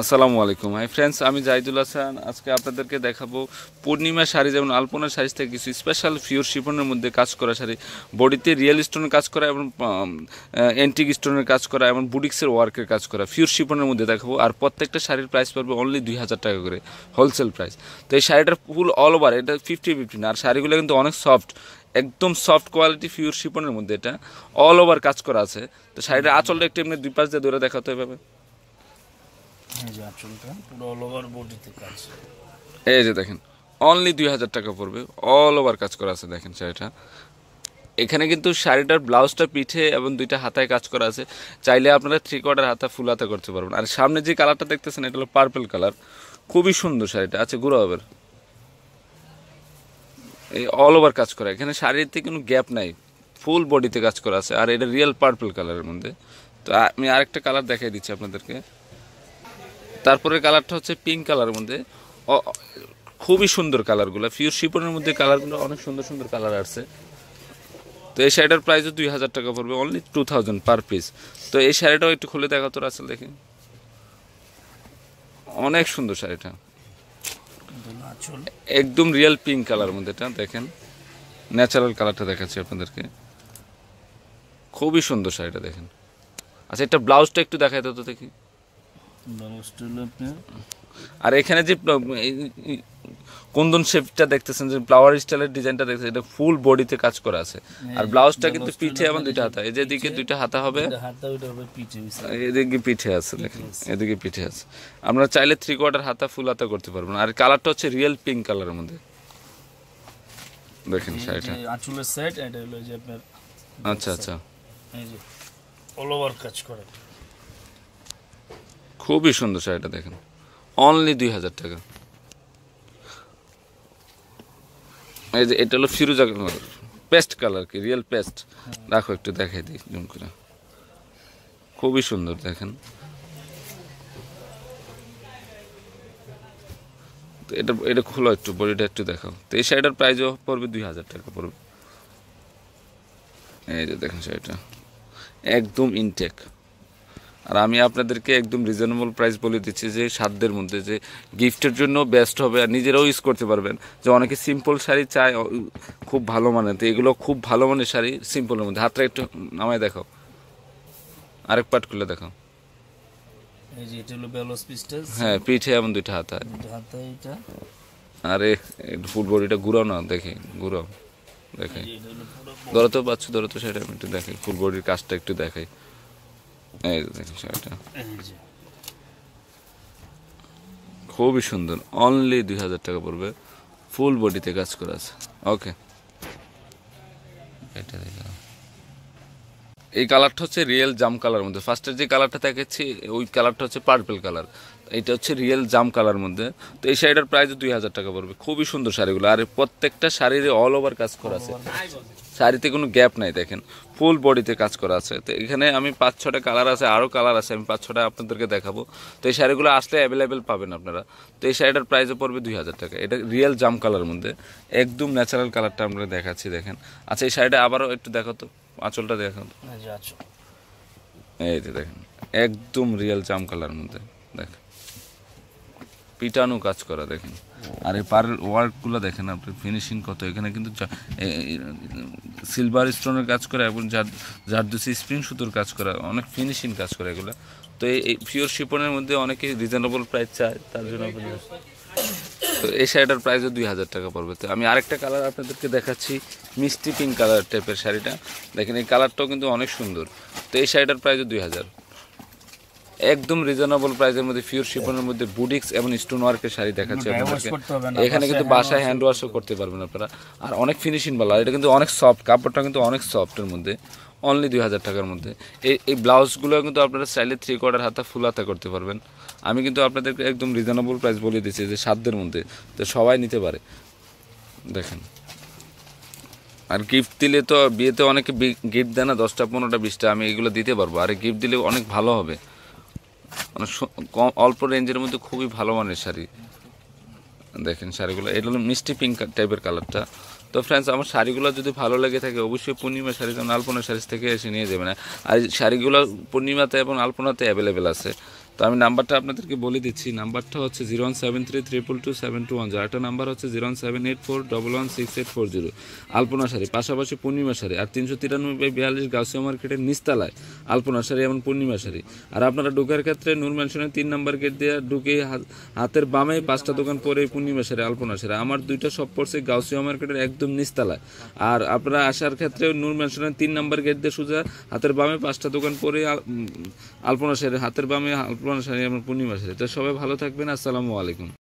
আসসালামু আলাইকুম। Hi friends আমি জাহিদুল হাসান। আজকে আপনাদেরকে দেখাবো পূর্ণিমা শাড়ি যেমন আলপনা শাড়ি থেকে কিছু স্পেশাল ফিওর শিপনের মধ্যে কাজ করা শাড়ি। বডিতে রিয়েল স্টোনের কাজ করা এবং অ্যান্টিক স্টোনের কাজ করা এবং বুটিক্সের ওয়ার্কের কাজ করা। ফিওর শিপনের মধ্যে দেখাবো। আর প্রত্যেকটা শাড়ির প্রাইস পড়বে অনলি দুই হাজার টাকা করে হোলসেল প্রাইস তো এই শাড়িটার ফুল অল ওভার এটা ফিফটি ফিফটি আর শাড়িগুলো কিন্তু অনেক সফট একদম সফট কোয়ালিটি ফিওর শিপনের মধ্যে এটা। অল ওভার কাজ করা আছে। তো শাড়িটার আঁচলটা একটু এমনি দুই পাশ দিয়ে ধরে দেখাতে হবে। এই যে দেখেন অনলি দুই হাজার টাকা পড়বে। অল ওভার কাজ করা আছে, দেখেন শাড়িটা। এখানে কিন্তু শাড়িটার ব্লাউজটা পিঠে এবং দুইটা হাতায় কাজ করা আছে। চাইলে আপনারা থ্রি কোয়ার্টার হাতা ফুল হাতা করতে পারবেন। আর সামনে যে কালারটা দেখতেছেন, এটা হলো পার্পল কালার খুবই সুন্দর শাড়িটা। আছে গুঁড়ো হবে এই অল ওভার কাজ করা। এখানে শাড়িতে কোনো গ্যাপ নাই। ফুল বডিতে কাজ করা আছে। আর এটা রিয়েল পার্পল কালারের মধ্যে। তো আমি আরেকটা কালার দেখাই দিচ্ছি আপনাদেরকে। তারপরে কালারটা হচ্ছে পিঙ্ক কালারের মধ্যে। খুবই সুন্দর কালারগুলো ফিউর শিপনের মধ্যে কালারগুলো অনেক সুন্দর সুন্দর কালার আসছে। তো এই শাড়িটার প্রাইসও দুই হাজার টাকা পড়বে only two thousand per piece তো এই শাড়িটাও একটু খুলে দেখা তোর আসলে দেখি। অনেক সুন্দর শাড়িটা। একদম রিয়েল পিঙ্ক কালার মধ্যে এটা, দেখেন। ন্যাচারাল কালারটা দেখাচ্ছি আপনাদেরকে। খুবই সুন্দর শাড়িটা, দেখেন। আচ্ছা এটা ব্লাউজটা একটু দেখাই তো দেখি। আর এখানে যে কুন্দন শেপটা দেখতেছেন যে ফ্লাওয়ার স্টাইলের ডিজাইনটা দেখতেছেন এটা ফুল বডিতে কাজ করা আছে। আর ব্লাউজটা কিন্তু পিঠে এবং দুইটা হাতা। এই যে দিকে দুইটা হাতা হবে। এদিকে পিঠে আছে দেখেন। এদিকে পিঠে আছে। আপনারা চাইলে থ্রি কোয়ার্টার হাতা ফুল হাতা করতে পারবেন আর কালারটা হচ্ছে রিয়েল পিঙ্ক কালারের মধ্যে। দেখেন শাড়িটা। আঁচলের সাইড এটা হলো যে আপনার আচ্ছা আচ্ছা। এই যে অল ওভার কাজ করে। খুবই সুন্দর শাড়িটা দেখেন। অনলি দুই হাজার টাকা। এই যে এটা হলো ফিরোজা কালার। পেস্ট কালার কি? রিয়েল পেস্ট রাখো একটু, দেখাই দিই জুম করে। খুবই সুন্দর, দেখেন। এটা এটা খোলো একটু, বডিটা একটু দেখাও। তো এই শাড়িটার প্রাইসও পড়বে দুই হাজার টাকা পড়বে। এই যে দেখেন শাড়িটা। একদম ইনটেক আর আমি আপনাদেরকে একদম রিজনেবল প্রাইস বলে দিচ্ছি যে সাধ্যের মধ্যে যে গিফটের জন্য বেস্ট হবে আর নিজেরাও ইউজ করতে পারবেন। যে অনেকে সিম্পল শাড়ি চায় খুব ভালো মানের তো এগুলো খুব ভালো মানের শাড়ি সিম্পলের মধ্যে। হাতটা একটু নামায় দেখাও। আরেক পাট খুলে দেখাও। হ্যাঁ পিঠে এমন দুইটা হাত হয়। আরে ফুল বডিটা ঘুরাও না দেখে ঘুরাও দেখে। এই যে এটা হলো পুরো ধরো তো পাচ্ছ ধরো তো সেটা একটু দেখাই। ফুল বডির কাজটা একটু দেখাই। এই দেখেন শাড়িটা। খুবই সুন্দর। অনলি দুই হাজার টাকা পড়বে। ফুল বডিতে কাজ করা আছে। ওকে এটা দেখলাম। এই কালারটা হচ্ছে রিয়েল জাম কালার মধ্যে। ফার্স্টের যে কালারটা দেখাচ্ছি ওই কালারটা হচ্ছে পার্পেল কালার এটা হচ্ছে রিয়েল জাম কালার মধ্যে। তো এই শাড়িটার প্রাইস দুই হাজার টাকা পড়বে। খুবই সুন্দর শাড়িগুলো। আর প্রত্যেকটা শাড়ির অল ওভার কাজ করা আছে। শাড়িতে কোনো গ্যাপ নাই দেখেন। ফুল বডিতে কাজ করা আছে। তো এখানে আমি পাঁচ ছটা কালার আছে আরও কালার আছে আমি পাঁচ ছটা আপনাদেরকে দেখাবো। তো এই শাড়িগুলো আসলে অ্যাভেলেবেল পাবেন আপনারা। তো এই শাড়িটার প্রাইসও পড়বে দুই হাজার টাকা। এটা রিয়েল জাম কালার মধ্যে। একদম ন্যাচারাল কালারটা আমরা দেখাচ্ছি দেখেন। আচ্ছা এই শাড়িটা আবারও একটু দেখো তো। আঁচলটা দেখো তো। এই যে আঁচল। এই যে দেখেন একদম রিয়েল জাম কালার মধ্যে। দেখেন পিটানো কাজ করা দেখেন। আর এই পার ওয়ার্কগুলো দেখেন আপনি ফিনিশিং কত। এখানে কিন্তু সিলভার স্টোনের কাজ করা এবং যার যার দুসি স্প্রিং সুতোর কাজ করা, অনেক ফিনিশিং কাজ করে এগুলো। তো এই পিওর শিপনের মধ্যে অনেকে রিজনেবল প্রাইস চায়, তার জন্য তো এই শাড়িটার প্রাইসও দুই হাজার টাকা পড়বে। তো আমি আরেকটা কালার আপনাদেরকে দেখাচ্ছি, মিষ্টি পিঙ্ক কালার টাইপের শাড়িটা। দেখেন এই কালারটাও কিন্তু অনেক সুন্দর। তো এই শাড়িটার প্রাইসও দুই হাজার। একদম রিজনেবল প্রাইসের মধ্যে পিওর শিপনের মধ্যে বুটিক্স এবং স্টোন ওয়ার্কের শাড়ি দেখাচ্ছি আপনাদেরকে। এখানে কিন্তু বাসায় বাসায় হ্যান্ড ওয়াশও করতে পারবেন আপনারা। আর অনেক ফিনিশিং ভালো এটা কিন্তু অনেক সফট কাপড়টা কিন্তু অনেক সফটের মধ্যে অনলি দুই হাজার টাকার মধ্যে। এই এই ব্লাউজগুলো কিন্তু আপনারা চাইলে থ্রি কোয়ার্টার হাতা ফুল হাতা করতে পারবেন। আমি কিন্তু আপনাদেরকে একদম রিজনেবল প্রাইস বলে দিচ্ছি যে সাধ্যের মধ্যে তো সবাই নিতে পারে। দেখেন। আর গিফট দিলে তো বিয়েতে অনেকে গিফট দেয় না দশটা পনেরোটা বিশটা আমি এগুলো দিতে পারব। আর গিফট দিলে অনেক ভালো হবে। মানে অল্প রেঞ্জের মধ্যে খুবই ভালো মানের শাড়ি। দেখেন শাড়িগুলো, এটা হলো মিষ্টি পিঙ্ক টাইপের কালারটা। তো ফ্রেন্ডস আমার শাড়িগুলো যদি ভালো লেগে থাকে, অবশ্যই পূর্ণিমা শাড়ি যেমন আলপনা শাড়ি থেকে এসে নিয়ে যাবেন। আর শাড়িগুলো পূর্ণিমাতে এবং আলপনাতে অ্যাভেলেবেল আছে। আমি নাম্বারটা আপনাদেরকে বলে দিচ্ছি। নাম্বারটা হচ্ছে zero one seven three triple two seven two one. Zero একটা নাম্বার হচ্ছে zero one seven eight four double one six eight four zero. Alpana sari, পাশাপাশি পূর্ণিমা শাড়ি আর তিনশো তিরানব্বই বাই বিয়াল্লিশ গাউসিয়া মার্কেটের নিস্তালায় আলপনা শাড়ি এবং পূর্ণিমা শাড়ি। আর আপনারা ঢোকার ক্ষেত্রে নূর ম্যানশনের তিন নাম্বার গেট দিয়ে ঢুকে হাত- হাতের বামে পাঁচটা দোকান পরে পূর্ণিমা শাড়ি, আলপনা শাড়ি। আমার দুইটা সব পড়ছে গাউসিয়া মার্কেটের একদম নিস্তালায়। আর আপনারা আসার ক্ষেত্রে নূর ম্যানশনের তিন নাম্বার গেট দিয়ে সোজা হাতের বামে পাঁচটা দোকান পরে আলপনা শাড়ি, হাতের বামে আলপনা শাড়ি আমার পূর্ণিমা আছে তো সবাই ভালো থাকবেন আসসালামু আলাইকুম।